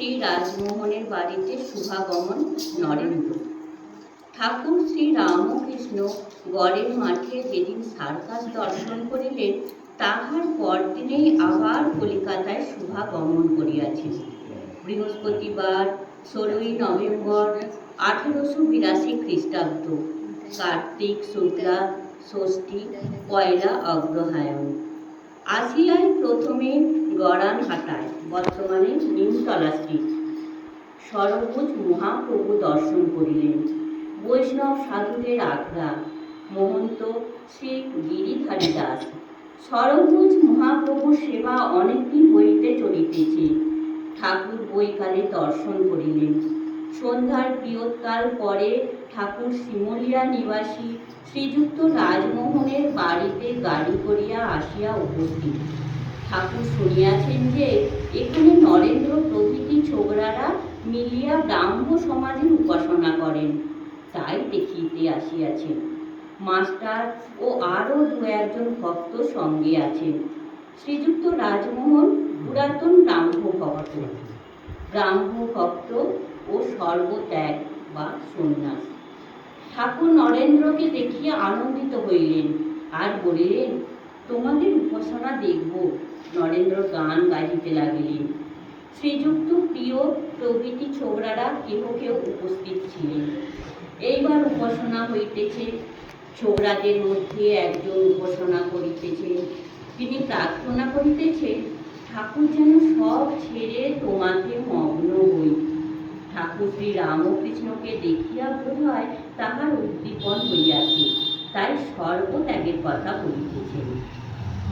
শ্রী রাজমোহনের বাড়িতে শুভাগমন নরেন্দ্র। ঠাকুর শ্রী রামকৃষ্ণ গড়ের মাঠে যেদিন সার্কাস দর্শন করিলেন, তাহার পরদিনেই আবার কলিকাতায় শুভাগমন করিয়াছেন। বৃহস্পতিবার ষোলোই নভেম্বর আঠেরোশো বিরাশি খ্রিস্টাব্দ, কার্তিক, শুক্লা, ষষ্ঠী, পয়লা অগ্রহায়ণ। আসিয়ায় প্রথমে গড়ান হাটায়, বর্তমানে নিমতলা স্ট্রিট সরভুজ মহাপ্রভু দর্শন করিলেন। বৈষ্ণব সাধুদের আখড়া মহন্ত শ্রী গিরিধারী দাস সরভুজ মহাপ্রভুর সেবা অনেকদিন হইতে চলিতেছে। ঠাকুর বৈকালে দর্শন করিলেন। সন্ধ্যার প্রিয়কাল পরে ঠাকুর শিমলিয়া নিবাসী শ্রীযুক্ত রাজমোহনের বাড়িতে গাড়ি করিয়া আসিয়া উপস্থিত। ঠাকুর শুনিয়াছেন যে, এখানে নরেন্দ্র প্রভৃতি ছোকরারা মিলিয়া ব্রাহ্ম সমাজের উপাসনা করেন, তাই দেখিতে আসিয়াছেন। মাস্টার ও আরও দু একজন ভক্ত সঙ্গে আছেন। শ্রীযুক্ত রাজমোহন পুরাতন ব্রাহ্ম ভক্ত। ব্রাহ্ম ভক্ত ও সর্বত্যাগ বা সন্ন্যাস। ঠাকুর নরেন্দ্রকে দেখিয়া আনন্দিত হইলেন। আর বলিলেন, তোমাদের উপাসনা দেখব। নরেন্দ্র গান গাইতে লাগিলেন। শ্রীযুক্ত প্রিয় প্রভৃতি ছোকরারা কেহ কেউ উপস্থিত ছিলেন। এইবার উপাসনা হইতেছে। ছোকরাদের মধ্যে একজন উপাসনা করিতেছেন তিনি প্রার্থনা করিতেছেন ঠাকুর যেন সব ছেড়ে তোমাকে মগ্ন হই। শ্রী রামকৃষ্ণকে দেখিয়া বোধ হয় তাহার উদ্দীপন হইয়াছে। তাই সর্বত্যাগের কথা বলিতেছেন।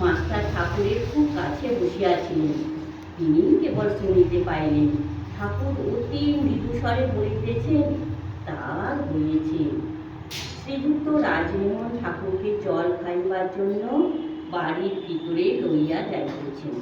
মাস্টার ঠাকুরের খুব কাছে বসিয়াছিলেন। তিনি কেবল শুনিতে পাইলেন, ঠাকুর অতি মৃদুস্বরে বলিতেছেন তার হয়েছে। শ্রীযুক্ত রাজমোহন ঠাকুরকে জল খাইবার জন্য বাড়ির ভিতরে লইয়া যাইতেছেন।